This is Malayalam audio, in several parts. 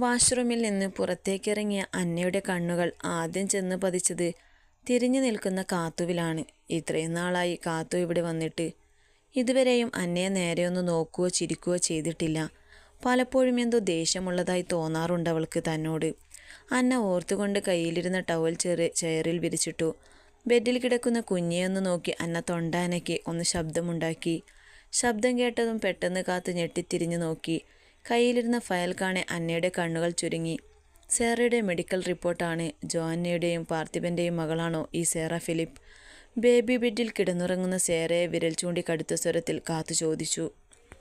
വാഷ്റൂമിൽ നിന്ന് പുറത്തേക്കിറങ്ങിയ അന്നയുടെ കണ്ണുകൾ ആദ്യം ചെന്ന് പതിച്ചത് തിരിഞ്ഞു നിൽക്കുന്ന കാത്തുവിലാണ്. ഇത്രയും നാളായി കാത്തു ഇവിടെ വന്നിട്ട്. ഇതുവരെയും അന്നയെ നേരെയൊന്ന് നോക്കുകയോ ചിരിക്കുകയോ ചെയ്തിട്ടില്ല. പലപ്പോഴും എന്തോ ദേഷ്യമുള്ളതായി തോന്നാറുണ്ട് അവൾക്ക് തന്നോട്. അന്ന ഓർത്തുകൊണ്ട് കയ്യിലിരുന്ന ടവൽ ചെറി ചെയറിൽ വിരിച്ചിട്ടു. ബെഡിൽ കിടക്കുന്ന കുഞ്ഞിയൊന്ന് നോക്കി അന്ന തൊണ്ടാനയ്ക്ക് ഒന്ന് ശബ്ദമുണ്ടാക്കി. ശബ്ദം കേട്ടതും പെട്ടെന്ന് കാത്ത് ഞെട്ടിത്തിരിഞ്ഞു നോക്കി. കയ്യിലിരുന്ന ഫയൽ കാണെ അന്നയുടെ കണ്ണുകൾ ചുരുങ്ങി. സേറയുടെ മെഡിക്കൽ റിപ്പോർട്ടാണ് ജോന്നയുടെയും പാർത്ഥിബന്റെയും മകളാണോ ഈ സേറ ഫിലിപ്പ്. ബേബി ബെഡിൽ കിടന്നുറങ്ങുന്ന സേറയെ വിരൽ ചൂണ്ടി കടുത്ത സ്വരത്തിൽ കാത്തു ചോദിച്ചു.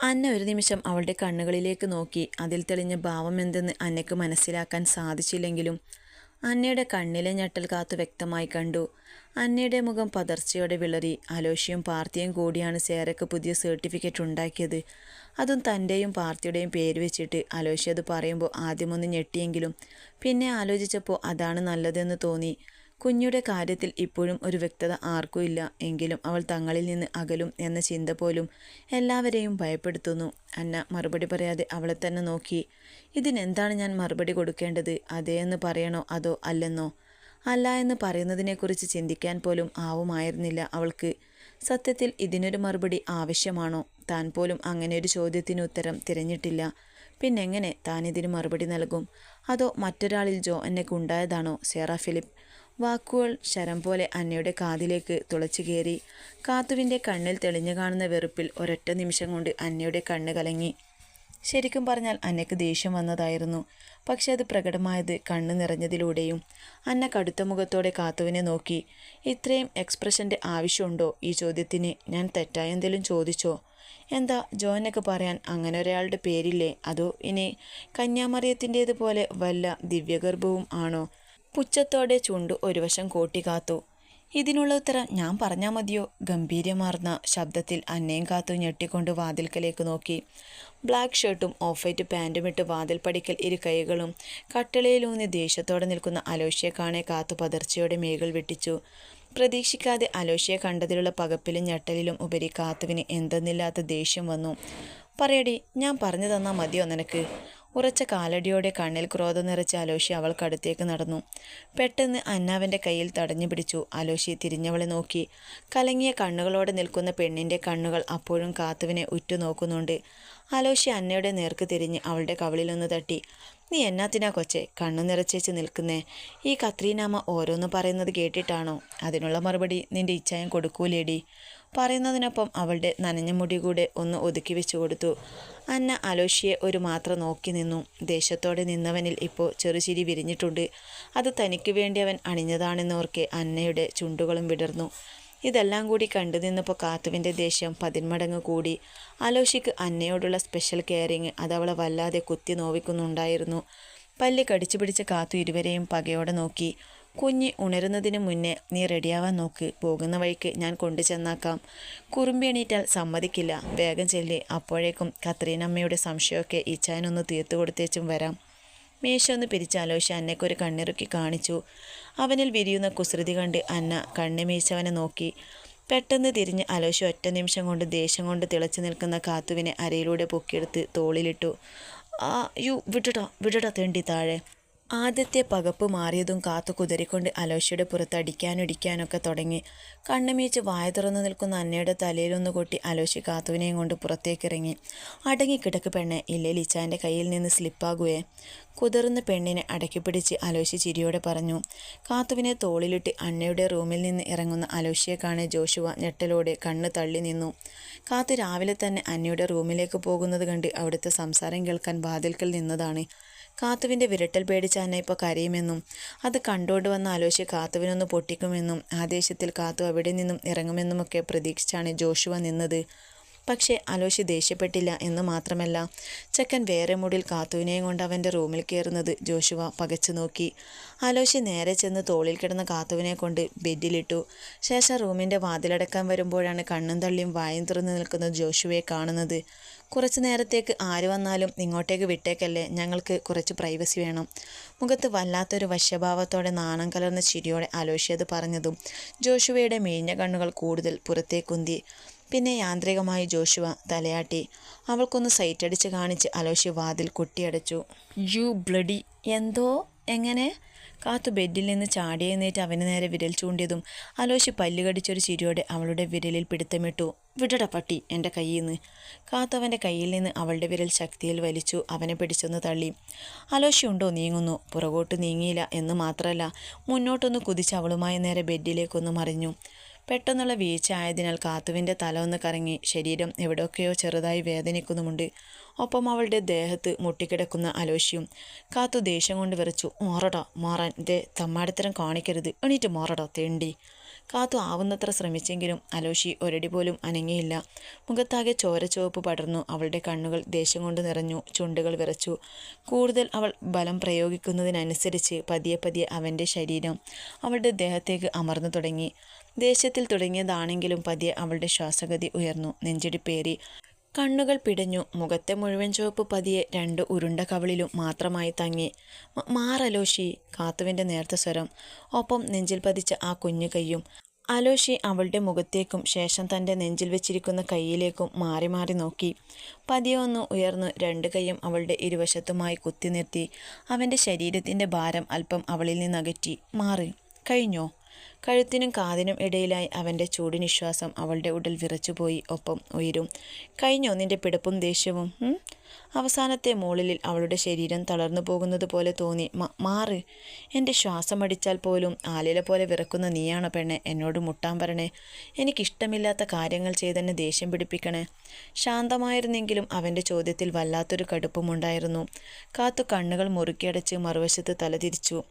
അന്ന ഒരു നിമിഷം അവളുടെ കണ്ണുകളിലേക്ക് നോക്കി അതിൽ തെളിഞ്ഞ ഭാവം എന്തെന്ന് അന്നയ്ക്ക് മനസ്സിലാക്കാൻ സാധിച്ചില്ലെങ്കിലും അന്നയുടെ കണ്ണിലെ ഞെട്ടൽ കാത്തു വ്യക്തമായി കണ്ടു. അന്നയുടെ മുഖം പതർച്ചയോടെ വിളറി. അലോഷ്യയും പാർത്തിയും കൂടിയാണ് സേരക്ക് പുതിയ സർട്ടിഫിക്കറ്റ് ഉണ്ടാക്കിയത്. അതും തന്റെയും പാർത്തിയുടെയും പേര് വെച്ചിട്ട് അലോഷ്യ അത് പറയുമ്പോൾ ആദ്യമൊന്ന് ഞെട്ടിയെങ്കിലും പിന്നെ ആലോചിച്ചപ്പോൾ അതാണ് നല്ലതെന്ന് തോന്നി. കുഞ്ഞുടെ കാര്യത്തിൽ ഇപ്പോഴും ഒരു വ്യക്തത ആർക്കും ഇല്ല. എങ്കിലും അവൾ തങ്ങളിൽ നിന്ന് അകലും എന്ന ചിന്ത പോലും എല്ലാവരെയും ഭയപ്പെടുത്തുന്നു. അന്ന മറുപടി പറയാതെ അവളെ തന്നെ നോക്കി. ഇതിനെന്താണ് ഞാൻ മറുപടി കൊടുക്കേണ്ടത്? അതേ എന്ന് പറയണോ അതോ അല്ലെന്നോ? അല്ല എന്ന് പറയുന്നതിനെക്കുറിച്ച് ചിന്തിക്കാൻ പോലും ആവുമായിരുന്നില്ല അവൾക്ക്. സത്യത്തിൽ ഇതിനൊരു മറുപടി ആവശ്യമാണോ? താൻ പോലും അങ്ങനെ ഒരു ചോദ്യത്തിന് ഉത്തരം തിരഞ്ഞിട്ടില്ല. പിന്നെങ്ങനെ താൻ ഇതിന് മറുപടി നൽകും? അതോ മറ്റൊരാളിൽ ജോ എന്നെക്കുണ്ടായതാണോ സേറ ഫിലിപ്പ് വാക്കുകൾ ശരം പോലെ അന്നയുടെ കാതിലേക്ക് തുളച്ചു കയറി. കാത്തുവിന്റെ കണ്ണിൽ തെളിഞ്ഞു കാണുന്ന വെറുപ്പിൽ ഒരൊറ്റ നിമിഷം കൊണ്ട് അന്നയുടെ കണ്ണ് കലങ്ങി. ശരിക്കും പറഞ്ഞാൽ അന്നയ്ക്ക് ദേഷ്യം വന്നതായിരുന്നു. പക്ഷെ അത് പ്രകടമായത് കണ്ണ് നിറഞ്ഞതിലൂടെയും അന്ന കടുത്ത മുഖത്തോടെ കാത്തുവിനെ നോക്കി. ഇത്രയും എക്സ്പ്രഷന്റെ ആവശ്യമുണ്ടോ? ഈ ചോദ്യത്തിന് ഞാൻ തെറ്റായ എന്തെങ്കിലും ചോദിച്ചോ? എന്താ ജോനൊക്കെ പറയാൻ അങ്ങനെ ഒരാളുടെ പേരില്ലേ? അതോ ഇനി കന്യാമറിയത്തിന്റേതുപോലെ വല്ല ദിവ്യഗർഭവും ആണോ? പുച്ഛത്തോടെ ചുണ്ടു ഒരു വശം കൂട്ടിക്കാത്തു ഇതിനുള്ള ഉത്തരം ഞാൻ പറഞ്ഞാൽ മതിയോ? ഗംഭീര്യമാർന്ന ശബ്ദത്തിൽ അന്നയും കാത്തു ഞെട്ടിക്കൊണ്ട് വാതിൽക്കലേക്ക് നോക്കി. ബ്ലാക്ക് ഷർട്ടും ഓഫ് വൈറ്റ് പാന്റും ഇട്ട് വാതിൽ പടിക്കൽ ഇരു കൈകളും കട്ടളയിലൂന്നി ദേഷ്യത്തോടെ നിൽക്കുന്ന അലോഷ്യയെ കാണെ കാത്തു പതർച്ചയോടെ മേകൾ വെട്ടിച്ചു. പ്രതീക്ഷിക്കാതെ അലോഷ്യയെ കണ്ടതിലുള്ള പകപ്പിലും ഞെട്ടലിലും ഉപരി കാത്തുവിന് എന്തെന്നില്ലാത്ത ദേഷ്യം വന്നു. പറയടി ഞാൻ പറഞ്ഞു തന്നാൽ മതിയോ നിനക്ക്? ഉറച്ച കാലടിയോടെ കണ്ണിൽ ക്രോധം നിറച്ച അലോഷി അവൾക്കടുത്തേക്ക് നടന്നു. പെട്ടെന്ന് അന്നാവന്റെ കയ്യിൽ തടഞ്ഞു പിടിച്ചു. അലോഷി തിരിഞ്ഞവളെ നോക്കി. കലങ്ങിയ കണ്ണുകളോടെ നിൽക്കുന്ന പെണ്ണിന്റെ കണ്ണുകൾ അപ്പോഴും കാത്തുവിനെ ഉറ്റുനോക്കുന്നുണ്ട്. അലോഷി അന്നയുടെ നേർക്ക് തിരിഞ്ഞ് അവളുടെ കവിളിലൊന്ന് തട്ടി. നീ എന്നാത്തിനാ കൊച്ചെ? കണ്ണു നിറച്ചേച്ച് നിൽക്കുന്നേ. ഈ കത്രീനാമ ഓരോന്ന് പറയുന്നത് കേട്ടിട്ടാണോ? അതിനുള്ള മറുപടി നിന്റെ ഇച്ഛായം കൊടുക്കൂലേടി. പറയുന്നതിനൊപ്പം അവളുടെ നനഞ്ഞ മുടി കൂടെ ഒന്ന് ഒതുക്കി വെച്ചു കൊടുത്തു. അന്ന അലോഷിയെ ഒരു മാത്രം നോക്കി നിന്നു. ദേശത്തോടെ നിന്നവനിൽ ഇപ്പോൾ ചെറുചിരി വിരിഞ്ഞിട്ടുണ്ട്. അത് തനിക്ക് വേണ്ടി അവൻ അണിഞ്ഞതാണെന്നോർക്കെ അന്നയുടെ ചുണ്ടുകളും വിടർന്നു. ഇതെല്ലാം കൂടി കണ്ടു നിന്നപ്പോൾ കാത്തുവിന്റെ ദേഷ്യം പതിന്മടങ്ങ് കൂടി. അലോഷിക്ക് അന്നയോടുള്ള സ്പെഷ്യൽ കെയറിങ് അതവളെ വല്ലാതെ കുത്തി നോവിക്കുന്നുണ്ടായിരുന്നു. പല്ലി കടിച്ചു പിടിച്ച കാത്തു ഇരുവരെയും പകയോടെ നോക്കി. കുഞ്ഞ് ഉണരുന്നതിന് മുന്നേ നീ റെഡിയാവാൻ നോക്ക്. പോകുന്ന വഴിക്ക് ഞാൻ കൊണ്ടു ചെന്നാക്കാം. കുറുമ്പി എണീറ്റാൽ സമ്മതിക്കില്ല. വേഗം ചെല്ലി. അപ്പോഴേക്കും കത്രീനമ്മയുടെ സംശയമൊക്കെ ഇച്ചാനൊന്ന് തീർത്തു കൊടുത്തേച്ചും വരാം. മേശ ഒന്ന് പിരിച്ച് അലോഷ അന്നയ്ക്കൊരു കണ്ണിറുക്കി കാണിച്ചു. അവനിൽ വിരിയുന്ന കുസൃതി കണ്ട് അന്ന കണ്ണിമീശവനെ നോക്കി. പെട്ടെന്ന് തിരിഞ്ഞ് അലോഷ ഒറ്റ നിമിഷം കൊണ്ട് ദേഷ്യം കൊണ്ട് തിളച്ചു നിൽക്കുന്ന കാത്തുവിനെ അരയിലൂടെ പൊക്കിയെടുത്ത് തോളിലിട്ടു. ആ യു വിടടാ വിടടാ തേണ്ടി താഴെ. ആദ്യത്തെ പകപ്പ് മാറിയതും കാത്തു കുതിരിക്കൊണ്ട് അലോഷയുടെ പുറത്ത് അടിക്കാനൊടിക്കാനൊക്കെ തുടങ്ങി. കണ്ണുമീച്ച് വായ തുറന്നു നിൽക്കുന്ന അന്നയുടെ തലയിലൊന്ന് കൊട്ടി അലോശി കാത്തുവിനെയും കൊണ്ട് പുറത്തേക്കിറങ്ങി. അടങ്ങിക്കിടക്ക് പെണ്ണെ ഇല്ലേ ലിച്ചാന്റെ കയ്യിൽ നിന്ന് സ്ലിപ്പാകുവേ. കുതിർന്ന് പെണ്ണിനെ അടക്കി പിടിച്ച് അലോശി ചിരിയോടെ പറഞ്ഞു കാത്തുവിനെ തോളിലിട്ട് അന്നയുടെ റൂമിൽ നിന്ന് ഇറങ്ങുന്ന അലോഷിയെ കാണെ ജോഷുവ ഞെട്ടലോടെ കണ്ണ് തള്ളി നിന്നു. കാത്തു രാവിലെ തന്നെ അന്നയുടെ റൂമിലേക്ക് പോകുന്നത് കണ്ട് അവിടുത്തെ സംസാരം കേൾക്കാൻ വാതിൽക്കൽ നിന്നതാണ്. കാത്തുവിന്റെ വിരട്ടൽ പേടിച്ച അന്ന ഇപ്പോൾ കരയുമെന്നും അത് കണ്ടുകൊണ്ട് വന്ന ആലോചിച്ച് കാത്തുവിനൊന്ന് പൊട്ടിക്കുമെന്നും ആദേശത്തിൽ കാത്തു അവിടെ നിന്നും ഇറങ്ങുമെന്നുമൊക്കെ പ്രതീക്ഷിച്ചാണ് ജോഷുവ നിന്നത്. പക്ഷേ അലോഷി ദേഷ്യപ്പെട്ടില്ല എന്ന് മാത്രമല്ല ചെക്കൻ വേറെ മുടിൽ കാത്തുവിനെയും കൊണ്ട് അവന്റെ റൂമിൽ കയറുന്നത് ജോഷുവ പകച്ചു നോക്കി. അലോഷി നേരെ ചെന്ന് തോളിൽ കിടന്ന കാത്തുവിനെ കൊണ്ട് ബെഡിലിട്ടു. ശേഷം റൂമിന്റെ വാതിലടക്കാൻ വരുമ്പോഴാണ് കണ്ണും തള്ളിയും വായും തുറന്നു നിൽക്കുന്ന ജോഷുവയെ കാണുന്നത്. കുറച്ച് നേരത്തേക്ക് ആര് വന്നാലും ഇങ്ങോട്ടേക്ക് വിട്ടേക്കല്ലേ ഞങ്ങൾക്ക് കുറച്ച് പ്രൈവസി വേണം. മുഖത്ത് വല്ലാത്തൊരു വശ്യഭാവത്തോടെ നാണം കലർന്ന ചിരിയോടെ അലോഷി അത് പറഞ്ഞതും ജോഷുവയുടെ മേഞ്ഞ കണ്ണുകൾ കൂടുതൽ പുറത്തേക്കുന്തി. പിന്നെ യാന്ത്രികമായി ജോഷുവ തലയാട്ടി. അവൾക്കൊന്ന് സൈറ്റടിച്ച് കാണിച്ച് അലോഷി വാതിൽ കൊട്ടിയടച്ചു. യു ബ്ലഡി എന്തോ? എങ്ങനെ? കാത്തു ബെഡിൽ നിന്ന് ചാടിയെന്നേറ്റ് അവന് നേരെ വിരൽ ചൂണ്ടിയതും അലോശി പല്ലുകടിച്ചൊരു ചിരിയോടെ അവളുടെ വിരലിൽ പിടുത്തമിട്ടു. വിടട പട്ടി എന്റെ കയ്യിൽ നിന്ന് കാത്തു അവന്റെ കയ്യിൽ നിന്ന് അവളുടെ വിരൽ ശക്തിയിൽ വലിച്ചു അവനെ പിടിച്ചൊന്ന് തള്ളി. അലോശി ഉണ്ടോ? നീങ്ങുന്നു. പുറകോട്ട് നീങ്ങിയില്ല എന്ന് മാത്രമല്ല മുന്നോട്ടൊന്ന് കുതിച്ച് അവളുമായി നേരെ ബെഡിലേക്കൊന്ന് മറിഞ്ഞു. പെട്ടെന്നുള്ള വീഴ്ച ആയതിനാൽ കാത്തുവിന്റെ തല ഒന്ന് കറങ്ങി ശരീരം എവിടെയൊക്കെയോ ചെറുതായി വേദനിക്കുന്നുമുണ്ട്. ഒപ്പം അവളുടെ ദേഹത്ത് മുട്ടിക്കിടക്കുന്ന അലോഷ്യം കാത്തു ദേഷ്യം കൊണ്ട് വിറച്ചു മാറടാ മാറാൻ. ദേ തമ്മാടിത്തരം കാണിക്കരുത്. എണീറ്റ് മാറടാ തേണ്ടി. കാത്തു ആവുന്നത്ര ശ്രമിച്ചെങ്കിലും അലോഷി ഒരടി പോലും അനങ്ങിയില്ല. മുഖത്താകെ ചോരച്ചുവപ്പ് പടർന്നു അവളുടെ കണ്ണുകൾ ദേഷ്യം കൊണ്ട് നിറഞ്ഞു ചുണ്ടുകൾ വിറച്ചു. കൂടുതൽ അവൾ ബലം പ്രയോഗിക്കുന്നതിനനുസരിച്ച് പതിയെ പതിയെ അവന്റെ ശരീരം അവളുടെ ദേഹത്തേക്ക് അമർന്നു തുടങ്ങി. ദേഷ്യത്തിൽ തുടങ്ങിയതാണെങ്കിലും പതിയെ അവളുടെ ശ്വാസഗതി ഉയർന്നു. നെഞ്ചിടിപ്പേറി. കണ്ണുകൾ പിടഞ്ഞു. മുഖത്തെ മുഴുവൻ ചുവപ്പ് പതിയെ രണ്ട് ഉരുണ്ട കവിളിലും മാത്രമായി തങ്ങി. "മ- മാറലോഷി കാത്തുവിന്റെ നേർത്ത സ്വരം. ഒപ്പം നെഞ്ചിൽ പതിച്ച ആ കുഞ്ഞു കൈയും അലോഷി അവളുടെ മുഖത്തേക്കും ശേഷം തന്റെ നെഞ്ചിൽ വെച്ചിരിക്കുന്ന കൈയിലേക്കും മാറി മാറി നോക്കി. പതിയെ ഒന്ന് ഉയർന്ന് രണ്ട് കൈയും അവളുടെ ഇരുവശത്തുമായി കുത്തി നിർത്തി. അവന്റെ ശരീരത്തിന്റെ ഭാരം അല്പം അവളിൽ നിന്നകറ്റി. മാറി. കഴിഞ്ഞോ? കഴുത്തിനും കാതിനും ഇടയിലായി അവന്റെ ചൂടിനിശ്വാസം അവളുടെ ഉടൽ വിറച്ചുപോയി ഒപ്പം ഉയരും. കഴിഞ്ഞോ നിന്റെ പിടപ്പും ദേഷ്യവും? അവസാനത്തെ മൂളിലിൽ അവളുടെ ശരീരം തളർന്നു പോകുന്നത് പോലെ തോന്നി. "മ- മാറ്. എന്റെ ശ്വാസം അടിച്ചാൽ പോലും ആലില പോലെ വിറക്കുന്ന നീയാണോ പെണ്ണെ? എന്നോട് മുട്ടാൻ പറഞ്ഞേ എനിക്കിഷ്ടമില്ലാത്ത കാര്യങ്ങൾ ചെയ്തെന്നെ ദേഷ്യം പിടിപ്പിക്കണേ. ശാന്തമായിരുന്നെങ്കിലും അവന്റെ ചോദ്യത്തിൽ വല്ലാത്തൊരു കടുപ്പമുണ്ടായിരുന്നു. കാത്തു കണ്ണുകൾ മുറുക്കിയടച്ച് മറുവശത്ത് തലതിരിച്ചു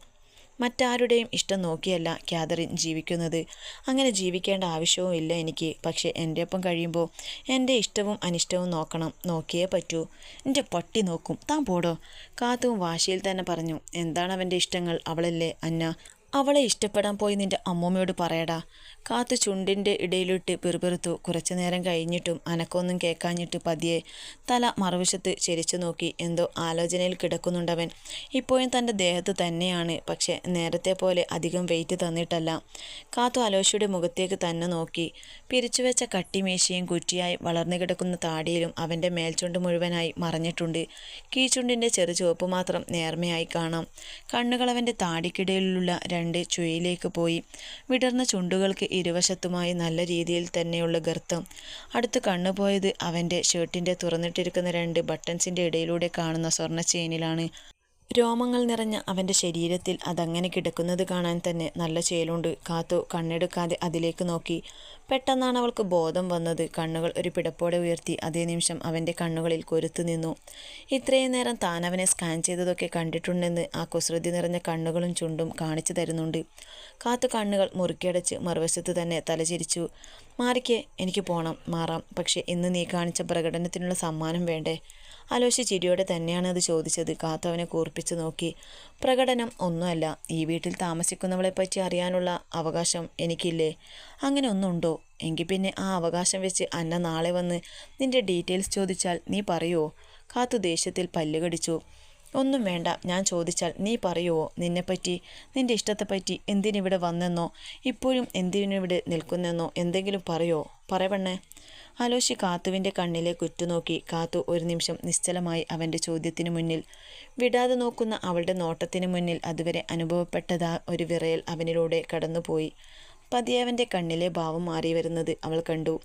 മറ്റാരുടെയും ഇഷ്ടം നോക്കിയല്ല ക്യാതറിൻ ജീവിക്കുന്നത്. അങ്ങനെ ജീവിക്കേണ്ട ആവശ്യവും ഇല്ല എനിക്ക്. പക്ഷേ എന്റെ ഒപ്പം കഴിയുമ്പോൾ എന്റെ ഇഷ്ടവും അനിഷ്ടവും നോക്കണം. നോക്കിയേ പറ്റൂ. എന്റെ പട്ടി നോക്കും. താൻ പോടോ. കാത്തുവും വാശിയിൽ തന്നെ പറഞ്ഞു. എന്താണ് അവന്റെ ഇഷ്ടങ്ങൾ? അവളല്ലേ അന്ന. അവളെ ഇഷ്ടപ്പെടാൻ പോയി നിന്റെ അമ്മൂമ്മയോട് പറയടാ. കാത്തു ചുണ്ടിന്റെ ഇടയിലിട്ട് പിറുപിറുത്തു. കുറച്ചു നേരം കഴിഞ്ഞിട്ടും അനക്കൊന്നും കേൾക്കാഞ്ഞിട്ട് പതിയെ തല മറുവശത്ത് ചെരിച്ചു നോക്കി. എന്തോ ആലോചനയിൽ കിടക്കുന്നുണ്ടവൻ. ഇപ്പോഴും തന്റെ ദേഹത്ത് തന്നെയാണ്. പക്ഷെ നേരത്തെ പോലെ അധികം വെയിറ്റ് തന്നിട്ടല്ല. കാത്തു അലോഷിയുടെ മുഖത്തേക്ക് തന്നെ നോക്കി. പിരിച്ചുവെച്ച കട്ടിമേശയും കുറ്റിയായി വളർന്നു കിടക്കുന്ന താടിയിലും അവന്റെ മേൽച്ചുണ്ട് മുഴുവനായി മറഞ്ഞിട്ടുണ്ട്. കീച്ചുണ്ടിന്റെ ചെറു ചുവപ്പ് മാത്രം നേർമയായി കാണാം. കണ്ണുകൾ അവന്റെ താടിക്കിടയിലുള്ള രണ്ട് ചുഴിയിലേക്ക് പോയി. വിടർന്ന ചുണ്ടുകൾക്ക് ഇരുവശത്തുമായി നല്ല രീതിയിൽ തന്നെയുള്ള ഗർത്തം. അടുത്ത് കണ്ണുപോയത് അവന്റെ ഷർട്ടിന്റെ തുറന്നിട്ടിരിക്കുന്ന രണ്ട് ബട്ടൺസിന്റെ ഇടയിലൂടെ കാണുന്ന സ്വർണ ചെയിനിലാണ്. രോമങ്ങൾ നിറഞ്ഞ അവന്റെ ശരീരത്തിൽ അതങ്ങനെ കിടക്കുന്നത് കാണാൻ തന്നെ നല്ല ചേലുണ്ട്. കാത്തു കണ്ണെടുക്കാതെ അതിലേക്ക് നോക്കി. പെട്ടെന്നാണ് അവൾക്ക് ബോധം വന്നത്. കണ്ണുകൾ ഒരു പിടപ്പോടെ ഉയർത്തി അതേ നിമിഷം അവന്റെ കണ്ണുകളിൽ കൊരുത്തു നിന്നു. ഇത്രയും നേരം താൻ അവനെ സ്കാൻ ചെയ്തതൊക്കെ കണ്ടിട്ടുണ്ടെന്ന് ആ കുസൃതി നിറഞ്ഞ കണ്ണുകളും ചുണ്ടും കാണിച്ചു തരുന്നുണ്ട്. കാത്തു കണ്ണുകൾ മുറുക്കിയടച്ച് മറുവശത്ത് തന്നെ തലചിരിച്ചു. മാറിക്കേ എനിക്ക് പോകണം മാറാം. പക്ഷേ ഇന്ന് നീ കാണിച്ച പ്രകടനത്തിനുള്ള സമ്മാനം വേണ്ടേ? അലോഷി ചിരിയോടെ തന്നെയാണ് അത് ചോദിച്ചത്. കാത്തവനെ കൂർപ്പിച്ചു നോക്കി. പ്രകടനം ഒന്നുമല്ല. ഈ വീട്ടിൽ താമസിക്കുന്നവളെ പറ്റി അറിയാനുള്ള അവകാശം എനിക്കില്ലേ? അങ്ങനെ ഒന്നുണ്ടോ? എങ്കിൽ പിന്നെ ആ അവകാശം വെച്ച് അന്ന നാളെ വന്ന് നിന്റെ ഡീറ്റെയിൽസ് ചോദിച്ചാൽ നീ പറയുമോ കാത്തു ദേഷ്യത്തിൽ പല്ലുകടിച്ചു ഒന്നും വേണ്ട. ഞാൻ ചോദിച്ചാൽ നീ പറയുവോ? നിന്നെപ്പറ്റി? നിന്റെ ഇഷ്ടത്തെപ്പറ്റി? എന്തിനിവിടെ വന്നെന്നോ? ഇപ്പോഴും എന്തിനിവിടെ നിൽക്കുന്നെന്നോ? എന്തെങ്കിലും പറയോ? പറയണേ ആലോചി കാത്തുവിന്റെ കണ്ണിലേക്ക് ഉറ്റുനോക്കി കാത്തു ഒരു നിമിഷം നിശ്ചലമായി അവന്റെ ചോദ്യത്തിനു മുന്നിൽ. വിടാതെ നോക്കുന്ന അവളുടെ നോട്ടത്തിന് മുന്നിൽ അതുവരെ അനുഭവപ്പെട്ടതാ ഒരു വിറയൽ അവനിലൂടെ കടന്നുപോയി. പതിയവന്റെ കണ്ണിലെ ഭാവം മാറി വരുന്നത് അവൾ കണ്ടു.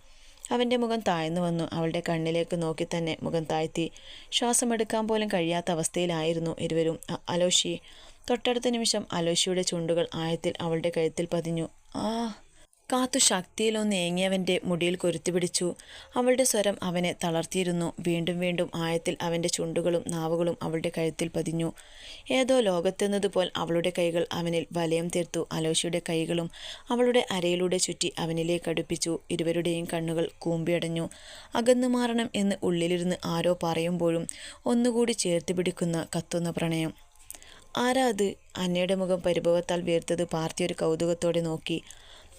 അവന്റെ മുഖം താഴ്ന്നു വന്നു. അവളുടെ കണ്ണിലേക്ക് നോക്കി തന്നെ മുഖം താഴ്ത്തി. ശ്വാസമെടുക്കാൻ പോലും കഴിയാത്ത അവസ്ഥയിലായിരുന്നു ഇരുവരും. അലോഷി. തൊട്ടടുത്ത നിമിഷം അലോഷിയുടെ ചുണ്ടുകൾ ആയത്തിൽ അവളുടെ കഴുത്തിൽ പതിഞ്ഞു. ആ കാത്തു ശക്തിയിലൊന്ന് ഏങ്ങിയവന്റെ മുടിയിൽ കൊരുത്തിപിടിച്ചു അവളുടെ സ്വരം അവനെ തളർത്തിയിരുന്നു. വീണ്ടും വീണ്ടും ആയത്തിൽ അവന്റെ ചുണ്ടുകളും നാവുകളും അവളുടെ കഴുത്തിൽ പതിഞ്ഞു. ഏതോ ലോകത്തെന്നതുപോൽ അവളുടെ കൈകൾ അവനിൽ വലയം തീർത്തു. അലോഷിയുടെ കൈകളും അവളുടെ അരയിലൂടെ ചുറ്റി അവനിലേക്ക് അടുപ്പിച്ചു. ഇരുവരുടെയും കണ്ണുകൾ കൂമ്പിയടഞ്ഞു. അകന്നു മാറണം എന്ന് ഉള്ളിലിരുന്ന് ആരോ പറയുമ്പോഴും ഒന്നുകൂടി ചേർത്ത് പിടിക്കുന്ന കത്തുന്ന പ്രണയം. ആരാ അത്? അന്നയുടെ മുഖം പരിഭവത്താൽ വീർത്തത് പാർത്തി ഒരു കൗതുകത്തോടെ നോക്കി.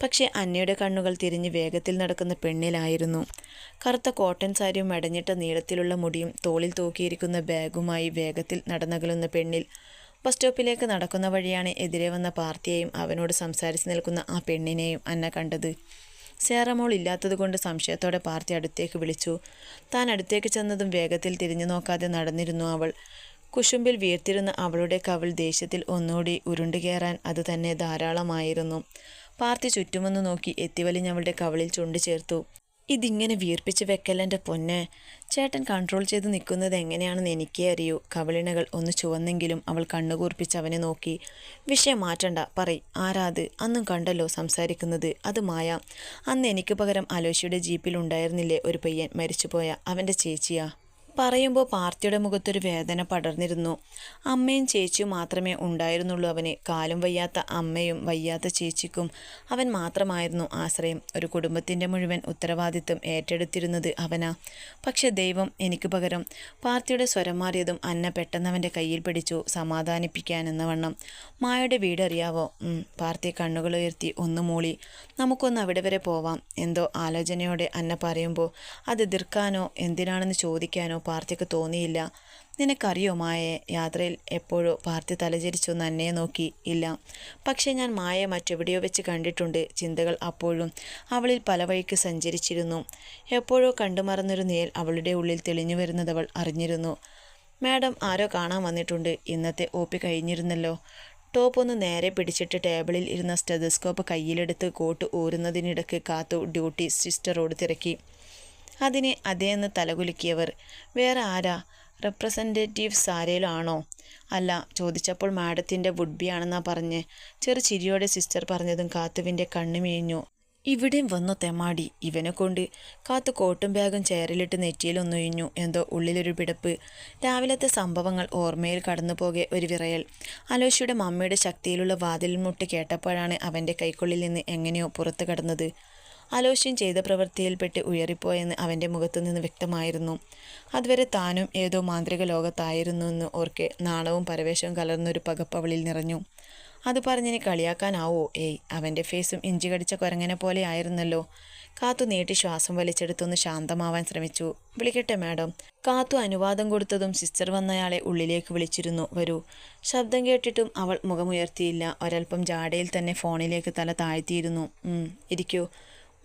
പക്ഷേ അന്നയുടെ കണ്ണുകൾ തിരിഞ്ഞ് വേഗത്തിൽ നടക്കുന്ന പെണ്ണിലായിരുന്നു. കറുത്ത കോട്ടൺ സാരിയും അടഞ്ഞിട്ട നീളത്തിലുള്ള മുടിയും തോളിൽ തൂക്കിയിരിക്കുന്ന ബാഗുമായി വേഗത്തിൽ നടന്നകലുന്ന പെണ്ണിൽ ബസ് സ്റ്റോപ്പിലേക്ക് നടക്കുന്ന വഴിയാണ് എതിരെ വന്ന പാർത്തിയെയും അവനോട് സംസാരിച്ച് നിൽക്കുന്ന ആ പെണ്ണിനെയും അന്ന കണ്ടത്. സേറമോൾ ഇല്ലാത്തതുകൊണ്ട് സംശയത്തോടെ പാർത്തി അടുത്തേക്ക് വിളിച്ചു. താൻ അടുത്തേക്ക് ചെന്നതും വേഗത്തിൽ തിരിഞ്ഞു നോക്കാതെ നടന്നിരുന്നു അവൾ. കുശുമ്പിൽ വീർത്തിരുന്ന അവളുടെ കവൾ ദേഷ്യത്തിൽ ഒന്നുകൂടി ഉരുണ്ടുകയറാൻ അത് തന്നെ ധാരാളമായിരുന്നു. പാർത്തി ചുറ്റുമെന്ന് നോക്കി എത്തിവലിഞ്ഞവളുടെ കവളിൽ ചുണ്ടു ചേർത്തു. ഇതിങ്ങനെ വീർപ്പിച്ച് വെക്കലെന്റെ പൊന്നെ. ചേട്ടൻ കൺട്രോൾ ചെയ്ത് നിൽക്കുന്നത് എങ്ങനെയാണെന്ന് എനിക്കേ അറിയൂ. കവളിണകൾ ഒന്ന് ചുവന്നെങ്കിലും അവൾ കണ്ണുകൂർപ്പിച്ച് അവനെ നോക്കി. വിഷയം മാറ്റണ്ട പറയ്. ആരാത് അന്നും കണ്ടല്ലോ സംസാരിക്കുന്നത്. അത് മായ. അന്ന് എനിക്ക് പകരം അലോഷിയുടെ ജീപ്പിൽ ഉണ്ടായിരുന്നില്ലേ ഒരു പയ്യൻ? മരിച്ചുപോയ അവന്റെ ചേച്ചിയാ. പറയുമ്പോൾ പാർത്തിയുടെ മുഖത്തൊരു വേദന പടർന്നിരുന്നു. അമ്മയും ചേച്ചിയും മാത്രമേ ഉണ്ടായിരുന്നുള്ളൂ അവന്. കാലും വയ്യാത്ത അമ്മയും വയ്യാത്ത ചേച്ചിക്കും അവൻ മാത്രമായിരുന്നു ആശ്രയം. ഒരു കുടുംബത്തിന്റെ മുഴുവൻ ഉത്തരവാദിത്വം ഏറ്റെടുത്തിരുന്നത് അവനാ. പക്ഷെ ദൈവം എനിക്ക് പകരം പാർത്തിയുടെ സ്വരം മാറിയതും അന്ന പെട്ടെന്ന് അവന്റെ കയ്യിൽ പിടിച്ചു സമാധാനിപ്പിക്കാനെന്ന വണ്ണം. മായയുടെ വീടറിയാവോ പാർത്തി കണ്ണുകളുയർത്തി ഒന്ന് മൂളി. നമുക്കൊന്ന് അവിടെ വരെ പോവാം. എന്തോ ആലോചനയോടെ അന്ന പറയുമ്പോൾ അത് എതിർക്കാനോ? എന്തിനാണെന്ന് ചോദിക്കാനോ? പാർത്തിക്ക് തോന്നിയില്ല. നിനക്കറിയോ മായയെ യാത്രയിൽ എപ്പോഴോ പാർത്തി തലചരിച്ചു അന്നയെ നോക്കി ഇല്ല. പക്ഷേ ഞാൻ മായയെ മറ്റെവിടെയോ വെച്ച് കണ്ടിട്ടുണ്ട്. ചിന്തകൾ അപ്പോഴും അവളിൽ പല വഴിക്ക് സഞ്ചരിച്ചിരുന്നു. എപ്പോഴോ കണ്ടുമറന്നൊരു നേൽ അവളുടെ ഉള്ളിൽ തെളിഞ്ഞു വരുന്നതവൾ അറിഞ്ഞിരുന്നു. മാഡം ആരോ കാണാൻ വന്നിട്ടുണ്ട്. ഇന്നത്തെ ഒ പി കഴിഞ്ഞിരുന്നല്ലോ. ടോപ്പ് ഒന്ന് നേരെ പിടിച്ചിട്ട് ടേബിളിൽ ഇരുന്ന സ്റ്റെതസ്കോപ്പ് കയ്യിലെടുത്ത് കോട്ട് ഊരുന്നതിനിടയ്ക്ക് കാത്തു ഡ്യൂട്ടി സിസ്റ്ററോട് തിരക്കി. അതിനെ അതേന്ന് തലകുലുക്കിയവർ. വേറെ ആരാ? റെപ്രസെന്റേറ്റീവ് സാരയിലാണോ അല്ല ചോദിച്ചപ്പോൾ മാഡത്തിന്റെ വുഡ്ബി ആണെന്നാ പറഞ്ഞ്. ചെറു ചിരിയോടെ സിസ്റ്റർ പറഞ്ഞതും കാത്തുവിന്റെ കണ്ണു മേഞ്ഞു. ഇവിടെയും വന്നു തെമാടി ഇവനെ കൊണ്ട് കാത്തു കോട്ടും ബാഗും ചെയറിലിട്ട് നെറ്റിയിലൊന്നൊഴിഞ്ഞു എന്തോ ഉള്ളിലൊരു പിടപ്പ്. രാവിലത്തെ സംഭവങ്ങൾ ഓർമ്മയിൽ കടന്നു പോകെ ഒരു വിറയൽ. അലോഷിയുടെ മമ്മിയുടെ ശക്തിയിലുള്ള വാതിൽ മുട്ട് കേട്ടപ്പോഴാണ് അവന്റെ കൈക്കുള്ളിൽ നിന്ന് എങ്ങനെയോ പുറത്തു കടന്നത്. അലോഷ്യം ചെയ്ത പ്രവൃത്തിയിൽപ്പെട്ട് ഉയറിപ്പോയെന്ന് അവന്റെ മുഖത്തു നിന്ന് വ്യക്തമായിരുന്നു. അതുവരെ താനും ഏതോ മാന്ത്രിക ലോകത്തായിരുന്നു എന്ന് ഓർക്കെ നാണവും പരവേശവും കലർന്നൊരു പകപ്പവളിൽ നിറഞ്ഞു. അത് പറഞ്ഞിനി കളിയാക്കാനാവോ? ഏയ് അവന്റെ ഫേസും ഇഞ്ചി കടിച്ച കുരങ്ങനെ പോലെ ആയിരുന്നല്ലോ. കാത്തു നീട്ടി ശ്വാസം വലിച്ചെടുത്തൊന്ന് ശാന്തമാവാൻ ശ്രമിച്ചു. വിളിക്കട്ടെ മാഡം. കാത്തു അനുവാദം കൊടുത്തതും സിസ്റ്റർ വന്നയാളെ ഉള്ളിലേക്ക് വിളിച്ചിരുന്നു. വരൂ. ശബ്ദം കേട്ടിട്ടും അവൾ മുഖമുയർത്തിയില്ല. ഒരൽപ്പം ജാടയിൽ തന്നെ ഫോണിലേക്ക് തല താഴ്ത്തിയിരുന്നു. ഇരിക്കൂ.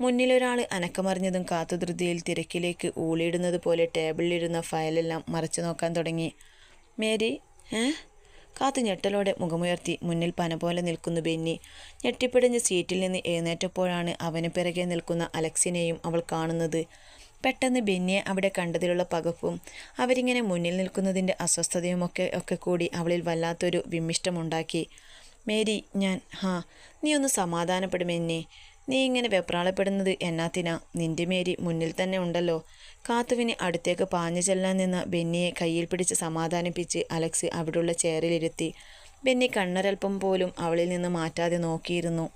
മുന്നിലൊരാൾ അനക്കമറിഞ്ഞതും കാത്തുധൃതിയിൽ തിരക്കിലേക്ക് ഊളിയിടുന്നത് പോലെ ടേബിളിലിരുന്ന ഫയലെല്ലാം മറച്ചു നോക്കാൻ തുടങ്ങി. മേരി ഏ? കാത്തു ഞെട്ടലോടെ മുഖമുയർത്തി മുന്നിൽ പന പോലെ നിൽക്കുന്നു ബെന്നി. ഞെട്ടിപ്പിടിഞ്ഞ് സീറ്റിൽ നിന്ന് എഴുന്നേറ്റപ്പോഴാണ് അവന് പിറകെ നിൽക്കുന്ന അലക്സിനെയും അവൾ കാണുന്നത്. പെട്ടെന്ന് ബെന്നിയെ അവിടെ കണ്ടതിലുള്ള പകപ്പും അവരിങ്ങനെ മുന്നിൽ നിൽക്കുന്നതിന്റെ അസ്വസ്ഥതയുമൊക്കെ ഒക്കെ കൂടി അവളിൽ വല്ലാത്തൊരു വിമ്മിഷ്ടമുണ്ടാക്കി. മേരി ഞാൻ ഹാ നീ ഒന്ന് സമാധാനപ്പെടുമെന്നെ നീ ഇങ്ങനെ വെപ്രാളപ്പെടുന്നത് എന്നാത്തിനാ. നിന്റെ മേരി മുന്നിൽ തന്നെ ഉണ്ടല്ലോ. കാത്തുവിനെ അടുത്തേക്ക് പാഞ്ഞു ചെല്ലാൻ നിന്ന ബെന്നിയെ കയ്യിൽ പിടിച്ച് സമാധാനിപ്പിച്ച് അലക്സ് അവിടുള്ള ചെയറിലിരുത്തി. ബെന്നി കണ്ണരൽപ്പം പോലും അവളിൽ നിന്ന് മാറ്റാതെ നോക്കിയിരുന്നു.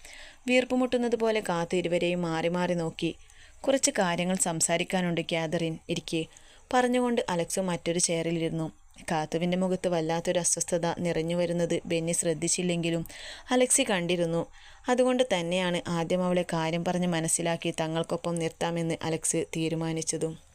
വീർപ്പുമുട്ടുന്നത് പോലെ കാത്തു ഇരുവരെയും മാറി മാറി നോക്കി. കുറച്ച് കാര്യങ്ങൾ സംസാരിക്കാനുണ്ട് ക്യാതറിൻ ഇരിക്കെ. പറഞ്ഞുകൊണ്ട് അലക്സ് മറ്റൊരു ചെയറിലിരുന്നു. കാത്തുവിന്റെ മുഖത്ത് വല്ലാത്തൊരു അസ്വസ്ഥത നിറഞ്ഞു വരുന്നത് ബെന്നി ശ്രദ്ധിച്ചില്ലെങ്കിലും അലക്സി കണ്ടിരുന്നു. അതുകൊണ്ട് തന്നെയാണ് ആദ്യം അവളെ കാര്യം പറഞ്ഞ് മനസ്സിലാക്കി തങ്ങൾക്കൊപ്പം നിർത്താമെന്ന് അലക്സ് തീരുമാനിച്ചതും.